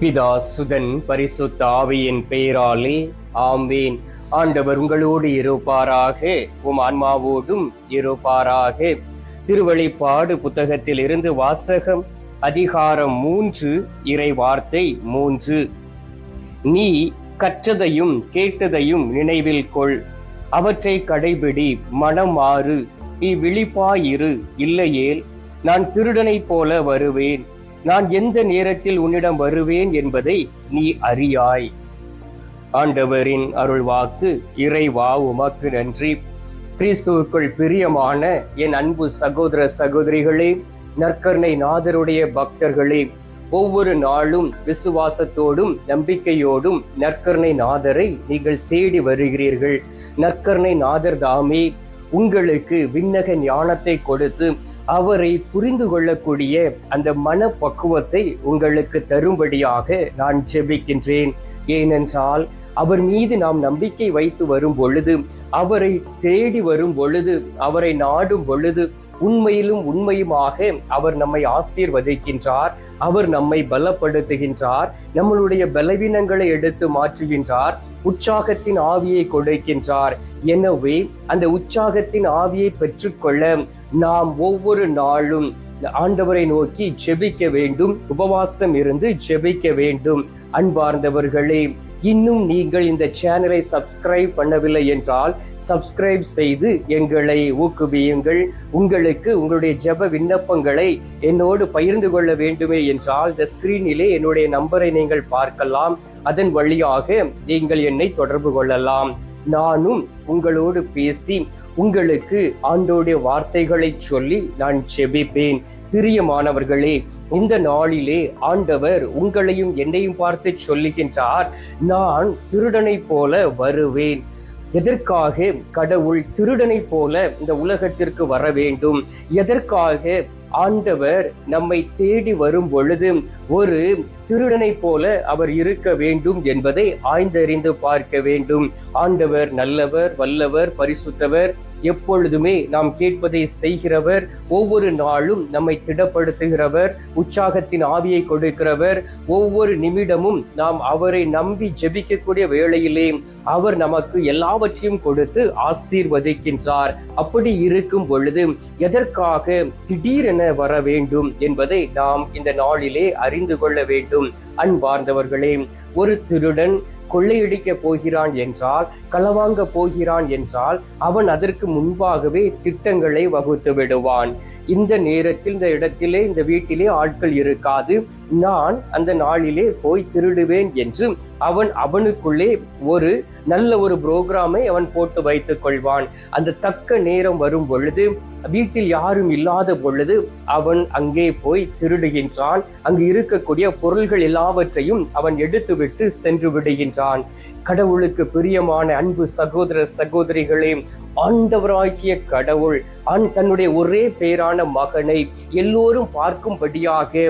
பிதா சுதன் பரிசுத்த ஆவியின் பெயராலே ஆம்பேன் ஆண்டவர் உங்களோடு இருப்பாராக உம் ஆன்மாவோடும் இருப்பாராக. திருவழிப்பாடு புத்தகத்தில் இருந்து வாசகம் அதிகாரம் மூன்று இறை வார்த்தை மூன்று. நீ கற்றதையும் கேட்டதையும் நினைவில் கொள். அவற்றை கடைபிடி மனம் மாறு. நீ விழிப்பாயிரு இல்லையேல் நான் திருடனைப் போல வருவேன். நான் எந்த நேரத்தில் உன்னிடம் வருவேன் என்பதை நீ அறியாய். ஆண்டவரின் அருள் வாக்கு இறைவா உமக்கு நன்றி. கிறிஸ்துவுக்குள் பிரியமான என் அன்பு சகோதர சகோதரிகளே நற்கருணை நாதருடைய பக்தர்களே ஒவ்வொரு நாளும் விசுவாசத்தோடும் நம்பிக்கையோடும் நற்கருணை நாதரை நீங்கள் தேடி வருகிறீர்கள். நற்கருணை நாதர் தாமே உங்களுக்கு விண்ணக ஞானத்தை கொடுத்து அவரை புரிந்து கொள்ளக்கூடிய அந்த மனப்பக்குவத்தை உங்களுக்கு தரும்படியாக நான் ஜெபிக்கின்றேன். ஏனென்றால் அவர் மீது நாம் நம்பிக்கை வைத்து வரும் பொழுது அவரை தேடி வரும் பொழுது அவரை நாடும் பொழுது உண்மையிலும் உண்மையுமாக அவர் நம்மை ஆசீர்வதிக்கின்றார். அவர் நம்மை பலப்படுத்துகின்றார் நம்மளுடைய பலவீனங்களை எடுத்து மாற்றுகின்றார் உற்சாகத்தின் ஆவியை கொடுக்கின்றார். எனவே அந்த உற்சாகத்தின் ஆவியை பெற்றுக்கொள்ள நாம் ஒவ்வொரு நாளும் ஆண்டவரை நோக்கி ஜெபிக்க வேண்டும் உபவாசம் இருந்து ஜெபிக்க வேண்டும். அன்பார்ந்தவர்களே இன்னும் நீங்கள் இந்த சேனலை சப்ஸ்கிரைப் பண்ணவில்லை என்றால் சப்ஸ்கிரைப் செய்து எங்களை ஊக்குவியுங்கள். உங்களுக்கு உங்களுடைய ஜெப விண்ணப்பங்களை என்னோடு பகிர்ந்து கொள்ள வேண்டுமே என்றால் இந்த ஸ்கிரீனிலே என்னுடைய நம்பரை நீங்கள் பார்க்கலாம். அதன் வழியாக நீங்கள் என்னை தொடர்பு கொள்ளலாம். நானும் உங்களோடு பேசி உங்களுக்கு ஆண்டோடைய வார்த்தைகளை சொல்லி நான் செபிப்பேன் பிரியமானவர்களே இந்த நாளிலே ஆண்டவர் உங்களையும் என்னையும் பார்த்து சொல்லுகின்றார் நான் திருடனைப் போல வருவேன். எதற்காக கடவுள் திருடனைப் போல இந்த உலகத்திற்கு வர வேண்டும்? எதற்காக ஆண்டவர் நம்மை தேடி வரும் பொழுது ஒரு திருடனைப் போல அவர் இருக்க வேண்டும் என்பதை ஆய்ந்தறிந்து பார்க்க வேண்டும். ஆண்டவர் நல்லவர் வல்லவர் பரிசுத்தவர் எப்பொழுதுமே நாம் கேட்பதை செய்கிறவர் ஒவ்வொரு நாளும் நம்மை திடப்படுத்துகிறவர் உற்சாகத்தின் ஆவியை கொடுக்கிறவர் ஒவ்வொரு நிமிடமும் நாம் அவரை நம்பி ஜெபிக்கக்கூடிய வேளையிலே அவர் நமக்கு எல்லாவற்றையும் கொடுத்து ஆசீர்வதிக்கின்றார். அப்படி இருக்கும் பொழுது எதற்காக திடீரென வர வேண்டும் என்பதை நாம் இந்த நாளிலே அறிந்து கொள்ள வேண்டும். அன்பார்ந்தவர்களே ஒரு திருடன் கொள்ளையடிக்க போகிறான் என்றால் களவாங்க போகிறான் என்றால் அவன் அதற்கு முன்பாகவே திட்டங்களை வகுத்து விடுவான். இந்த நேரத்தில் இந்த இடத்திலே இந்த வீட்டிலே ஆட்கள் இருக்காது. நான் அந்த நாளிலே போய் திருடுவேன் என்று அவன் அவனுக்குள்ளே ஒரு நல்ல ஒரு புரோகிராமை அவன் போட்டு வைத்துக் கொள்வான். அந்த தக்க நேரம் வரும் பொழுது வீட்டில் யாரும் இல்லாத பொழுது அவன் அங்கே போய் திருடுகின்றான். அங்கு இருக்கக்கூடிய பொருள்கள் எல்லாவற்றையும் அவன் எடுத்துவிட்டு சென்று விடுகின்றான். கடவுளுக்கு பிரியமான அன்பு சகோதர சகோதரிகளே ஆண்டவராகிய கடவுள் ஆண் தன்னுடைய ஒரே பேரான மகனை எல்லோரும் பார்க்கும்படியாக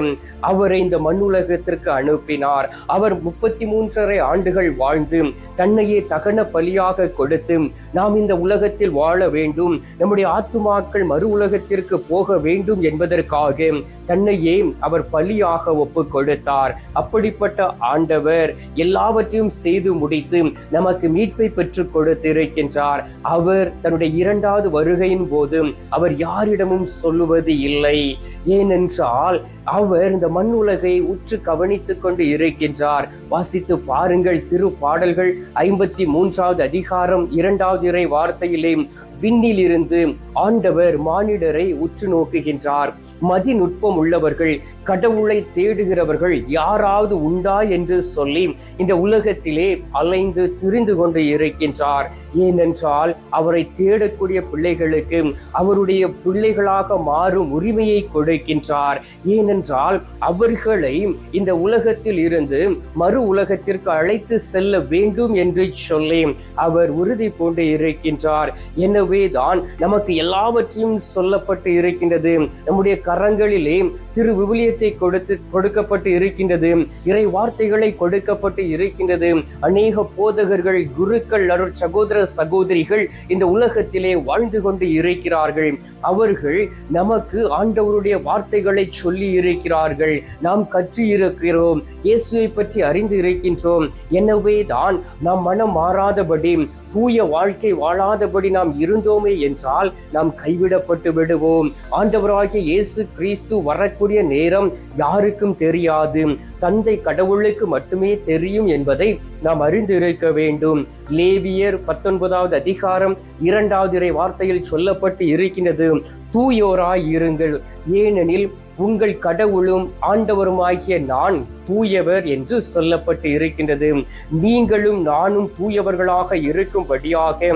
அவரை இந்த மண்ணுலகத்திற்கு அனுப்பினார். அவர் முப்பத்தி மூன்றரை ஆண்டுகள் வாழ்ந்து தன்னையே தகன பலியாக கொடுத்து நாம் இந்த உலகத்தில் வாழ வேண்டும் நம்முடைய ஆத்துமாக்கள் மறு உலகத்திற்கு போக வேண்டும் என்பதற்காக தன்னையே அவர் பலியாக ஒப்பு கொடுத்தார். அப்படிப்பட்ட ஆண்டவர் எல்லாவற்றையும் செய்து முடி வைத்து நமக்கு மீட்பை பெற்றுக் கொடுத்திருக்கின்றார். அவர் தன்னுடைய இரண்டாவது வருகையின் போது அவர் யாரிடமும் சொல்லுவது இல்லை. ஏனென்றால் அவர் இந்த மண் உலகை உற்று கவனித்துக் கொண்டு இருக்கின்றார். வாசித்து பாருங்கள் திரு பாடல்கள் ஐம்பத்தி மூன்றாவது அதிகாரம் இரண்டாவது இறை வார்த்தையிலே விண்ணில் இருந்து ஆண்டவர் மானிடரை உற்று நோக்குகின்றார். மதிநுட்பம் உள்ளவர்கள் கடவுளை தேடுகிறவர்கள் யாராவது உண்டா என்று சொல்லி இந்த உலகத்திலே அலைந்து திரிந்து கொண்டு இருக்கின்றார். ஏனென்றால் அவரை தேடக்கூடிய பிள்ளைகளுக்கு அவருடைய பிள்ளைகளாக மாறும் உரிமையை கொடுக்கின்றார். ஏனென்றால் அவர்களை இந்த உலகத்தில் இருந்து மறு உலகத்திற்கு அழைத்து செல்ல வேண்டும் என்று சொல்லி அவர் உறுதி பூண்டு இருக்கின்றார். என்ன எனவே தான் நமக்கு எல்லாவற்றையும் சொல்லப்பட்டு இருக்கின்றது. நம்முடைய கரங்களிலே திரு விவிலியத்தை கொடுத்து கொடுக்கப்பட்டு இருக்கின்றது. இறை வார்த்தைகளை கொடுக்கப்பட்டு இருக்கின்றது. அநேக போதகர்கள் குருக்கள் அருள் சகோதர சகோதரிகள் இந்த உலகத்திலே வாழ்ந்து கொண்டு இருக்கிறார்கள். அவர்கள் நமக்கு ஆண்டவருடைய வார்த்தைகளை சொல்லி இருக்கிறார்கள். நாம் கற்று இருக்கிறோம். இயேசுவை பற்றி அறிந்து இருக்கின்றோம். எனவே தான் நாம் மனம் மாறாதபடி தூய வாழ்க்கை வாழாதபடி நாம் இருந்தோமே என்றால் நாம் கைவிடப்பட்டு விடுவோம். ஆண்டவராகிய இயேசு கிறிஸ்து வரக்கூடிய நேரம் யாருக்கும் தெரியாது. தந்தை கடவுளுக்கு மட்டுமே தெரியும் என்பதை நாம் அறிந்திருக்க வேண்டும். லேவியர் பத்தொன்பதாவது அதிகாரம் இரண்டாவது இறை வார்த்தையில் சொல்லப்பட்டு இருக்கின்றது தூயோராய் இருங்கள். ஏனெனில் உங்கள் கடவுளும் ஆண்டவருமாகிய நான் தூயவர் என்று சொல்லப்பட்டு இருக்கின்றது. நீங்களும் நானும் தூயவர்களாக இருக்கும்படியாக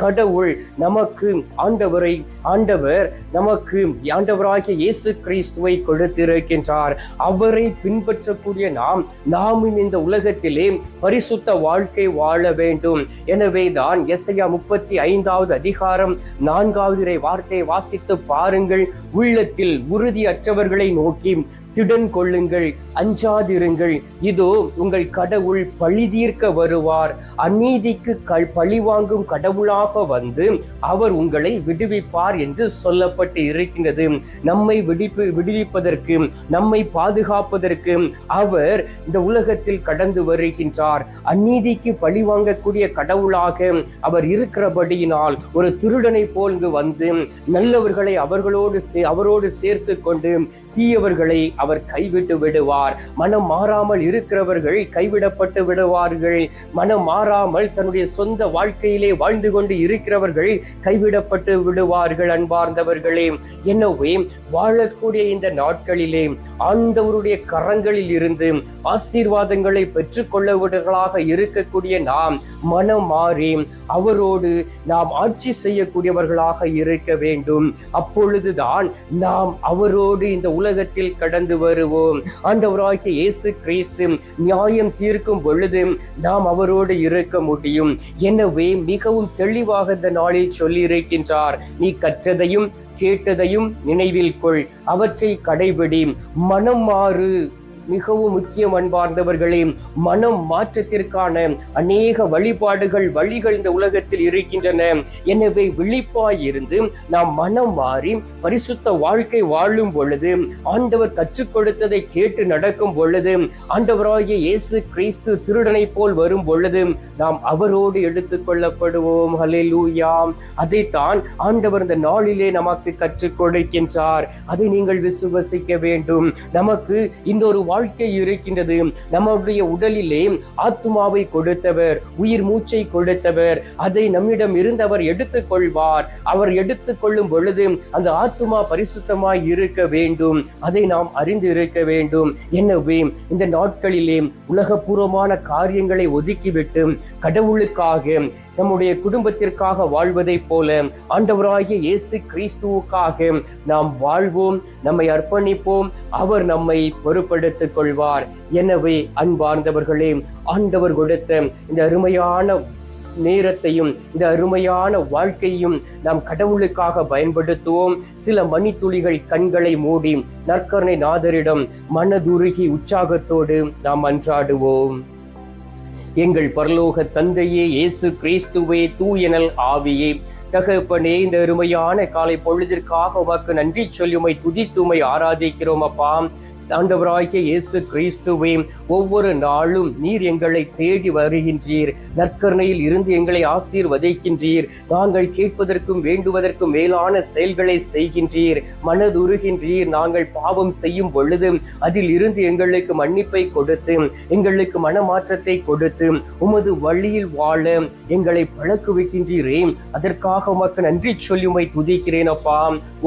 கடவுள் நமக்கு ஆண்டவரை ஆண்டவர் நமக்கு ஆண்டவராகிய இயேசு கிறிஸ்துவை கொடுத்திருக்கின்றார். அவரை பின்பற்றக்கூடிய நாம் நாமும் இந்த உலகத்திலே பரிசுத்த வாழ்க்கை வாழ வேண்டும். எனவே தான் எஸ்ஐயா முப்பத்தி ஐந்தாவது அதிகாரம் நான்காவது வார்த்தையை வாசித்து பாருங்கள். உள்ளத்தில் உறுதியற்றவர் உறுதியற்றவர்களை நோக்கி திடன் கொள்ளுங்கள் அஞ்சாதிருங்கள். இதோ உங்கள் கடவுள் பழி தீர்க்க வருவார். அநீதிக்கு க பழி வாங்கும் கடவுளாக வந்து அவர் உங்களை விடுவிப்பார் என்று சொல்லப்பட்டு இருக்கின்றது. நம்மை விடுப்பு விடுவிப்பதற்கு நம்மை பாதுகாப்பதற்கு அவர் இந்த உலகத்தில் கடந்து வருகின்றார். அநீதிக்கு பழி வாங்கக்கூடிய கடவுளாக அவர் இருக்கிறபடியினால் ஒரு திருடனை போல் வந்து நல்லவர்களை அவர்களோடு அவரோடு சேர்த்து கொண்டு தீயவர்களை அவர் அவர் கைவிட்டு விடுவார். மனம் மாறாமல் இருக்கிறவர்கள் கைவிடப்பட்டு விடுவார்கள். மனம் மாறாமல் தன்னுடைய சொந்த வாழ்க்கையிலே வாழ்ந்து கொண்டு இருக்கிறவர்கள் கைவிடப்பட்டு விடுவார்கள் அன்பார்ந்தவர்களே. எனவே வாழக்கூடிய இந்த நாட்களிலே ஆண்டவருடைய கரங்களில் இருந்து ஆசீர்வாதங்களை பெற்றுக்கொள்ளவர்களாக இருக்கக்கூடிய நாம் மனம் மாறி அவரோடு நாம் ஆட்சி செய்யக்கூடியவர்களாக இருக்க வேண்டும். அப்பொழுதுதான் நாம் அவரோடு இந்த உலகத்தில் கடந்து வருவோம். ஆண்டவராகிய இயேசு கிறிஸ்து நியாயம் தீர்க்கும் பொழுது நாம் அவரோடு இருக்க முடியும். எனவே மிகவும் தெளிவாக இந்த நாளில் சொல்லி இருக்கின்றார் நீ கற்றதையும் கேட்டதையும் நினைவில் கொள். அவற்றை கடைபிடி. மனம் மாறு. மிகவும் முக்கியம் அன்பார்ந்தவர்களே மனம் மாற்றத்திற்கான அநேக வழிபாடுகள் வழிகள் இந்த உலகத்தில் இருக்கின்றன. எனவே விழிப்பாய் இருந்து நாம் மனம் மாறி பரிசுத்த வாழ்க்கை வாழும் பொழுது ஆண்டவர் கற்றுக் கொடுத்ததை கேட்டு நடக்கும் பொழுது ஆண்டவராகிய இயேசு கிறிஸ்து திருடனை போல் வரும் பொழுது நாம் அவரோடு எடுத்துக் கொள்ளப்படுவோம். அதைத்தான் ஆண்டவர் இந்த நாளிலே நமக்கு கற்றுக் கொடுக்கின்றார். அதை நீங்கள் விசுவசிக்க வேண்டும். நமக்கு இன்னொரு வாழ்க்கை வாழ்க்கை இருக்கின்றது. நம்முடைய உடலிலே ஆத்மாவை கொடுத்தவர் உயிர் மூச்சை கொடுத்தவர் அதை நம்மிடம் இருந்தவர் எடுத்துக் கொள்வார் அவர் எடுத்துக் கொள்ளும் பொழுது அந்த ஆத்மா பரிசுத்தமாய் இருக்க வேண்டும். அதை நாம் அறிந்து இருக்க வேண்டும். எனவே இந்த நாட்களிலே உலகபூர்வமான காரியங்களை ஒதுக்கிவிட்டு கடவுளுக்காக நம்முடைய குடும்பத்திற்காக வாழ்வதைப் போல ஆண்டவராகிய இயேசு கிறிஸ்துவுக்காக நாம் வாழ்வோம் நம்மை அர்ப்பணிப்போம் அவர் நம்மை பொறுப்படுத்திக் கொள்வார். எனவே அன்பார்ந்தவர்களே ஆண்டவர் கொடுத்த இந்த அருமையான நேரத்தையும் இந்த அருமையான வாழ்க்கையும் நாம் கடவுளுக்காக பயன்படுத்துவோம். சில மணித்துளிகள் கண்களை மூடி நற்கருணை நாதரிடம் மனதுருகி உற்சாகத்தோடு நாம் அன்றாடுவோம். எங்கள் பரலோக தந்தையே இயேசு கிறிஸ்துவே தூயனல் ஆவியே. தகப்பனே இந்த அருமையான காலை பொழுதிற்காக உமக்கு நன்றி சொல்லி உமை துதித்து ஆராதிக்கிறோம் அப்பா. ஆண்டவராகிய இயேசு கிறிஸ்துவே ஒவ்வொரு நாளும் நீர் எங்களை தேடி வருகின்றீர். நற்கருணையில் இருந்து எங்களை ஆசீர்வதிக்கின்றீர். நாங்கள் கேட்பதற்கும் வேண்டுவதற்கும் மேலான செயல்களை செய்கின்றீர். மனதுருகின்றீர். நாங்கள் பாவம் செய்யும் பொழுது அதில் இருந்து எங்களுக்கு மன்னிப்பை கொடுத்து எங்களுக்கு மனமாற்றத்தை கொடுத்து உமது வழியில் வாழ எங்களை பழக்குவிக்கின்றீரே. அதற்காக உமக்கு நன்றி சொல்லி உமை துதிக்கிறேன் அப்பா.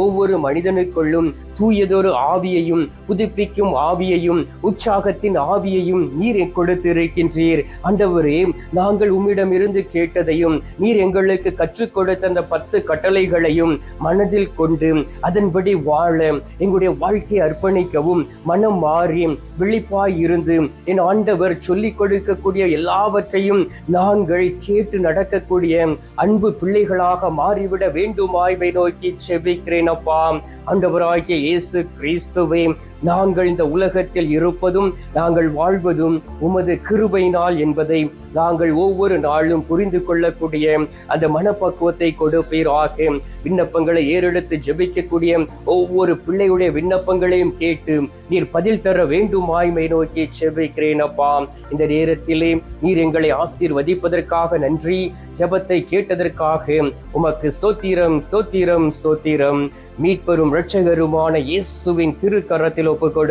ஒவ்வொரு மனிதனுக்குள்ளும் தூயதொரு ஆவியையும் புதுப்பிக்க புதுப்பிக்கும் ஆவியையும் உற்சாகத்தின் ஆவியையும் நீர் எங்களுக்கு கொடுத்திருக்கின்றீர் ஆண்டவரே நாங்கள் உம்மிடம் இருந்து கேட்டதையும் நீர் எங்களுக்கு கற்றுக் கொடுத்த அந்த பத்து கட்டளைகளையும் மனதில் கொண்டு அதன்படி வாழ எங்களுடைய வாழ்க்கையை அர்ப்பணிக்கவும் மனம் மாறி விழிப்பாய் இருந்து என் ஆண்டவர் சொல்லிக் கொடுக்கக்கூடிய எல்லாவற்றையும் நாங்கள் கேட்டு நடக்கக்கூடிய அன்பு பிள்ளைகளாக மாறிவிட வேண்டுமாய்வை நோக்கி செபிக்கிறேன் அப்பா. ஆண்டவராகிய இயேசு கிறிஸ்துவே நாங்கள் இந்த உலகத்தில் இருப்பதும் நாங்கள் வாழ்வதும் உமது கிருபையினால் என்பதை நாங்கள் ஒவ்வொரு நாளும் புரிந்து கொள்ளக்கூடிய அந்த மனப்பக்குவத்தை கொடுப்பீராக விண்ணப்பங்களை ஏறெடுத்து ஜெபிக்கக்கூடிய ஒவ்வொரு பிள்ளையுடைய விண்ணப்பங்களையும் கேட்டு நீர் பதில் தர வேண்டுமாய்மை நோக்கி செபிக்கிறேன் அப்பா. இந்த நேரத்திலே நீர் எங்களை ஆசீர்வதிப்பதற்காக நன்றி ஜெபத்தை கேட்டதற்காக உமக்கு ஸ்தோத்திரம் ஸ்தோத்திரம் ஸ்தோத்திரம். மீட்பெரும் இரட்சகருமான இயேசுவின் திருக்கரத்தில் ஒப்புக்கொடு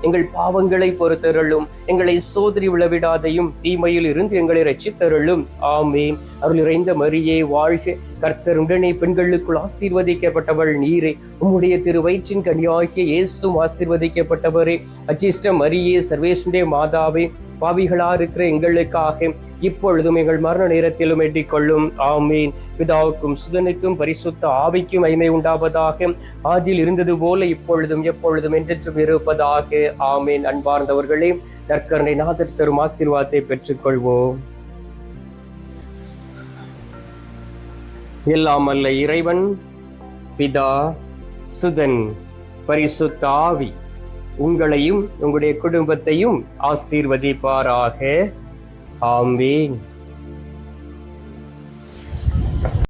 எங்கள் பாவங்களை பொறுத்தருளும் எங்களை சோதரி விழவிடாதையும் தீமையில் இருந்து எங்களை ரச்சித்தருளும் ஆமேன். அருள் இறைந்த மரியே வாழ்க. கர்த்தர் உடனே பெண்களுக்குள் ஆசீர்வதிக்கப்பட்டவள் நீரே. உம்முடைய திருவயிற்றின் கனியாகிய இயேசும் ஆசீர்வதிக்கப்பட்டவரே. அச்சிஷ்ட மரியே சர்வேசுடைய மாதாவே பாவிகளா இருக்கிற எங்களுக்காக இப்பொழுதும் எங்கள் மரண நேரத்திலும் எட்டிக்கொள்ளும். ஆமீன். பிதாவுக்கும் சுதனுக்கும் பரிசுத்த ஆவிக்கும் ஐமை உண்டாவதாக. ஆதியில் இருந்தது போல இப்பொழுதும் எப்பொழுதும் என்றென்றும் இருப்பதாக. ஆமீன். அன்பார்ந்தவர்களே நற்கருணை நாதர் தரும் ஆசீர்வாதத்தை பெற்றுக்கொள்வோம். எல்லாம் அல்ல இறைவன் பிதா சுதன் பரிசுத்த ஆவி. உங்களையும் உங்களுடைய குடும்பத்தையும் ஆசீர்வதிப்பாராக. ஆம்பேன்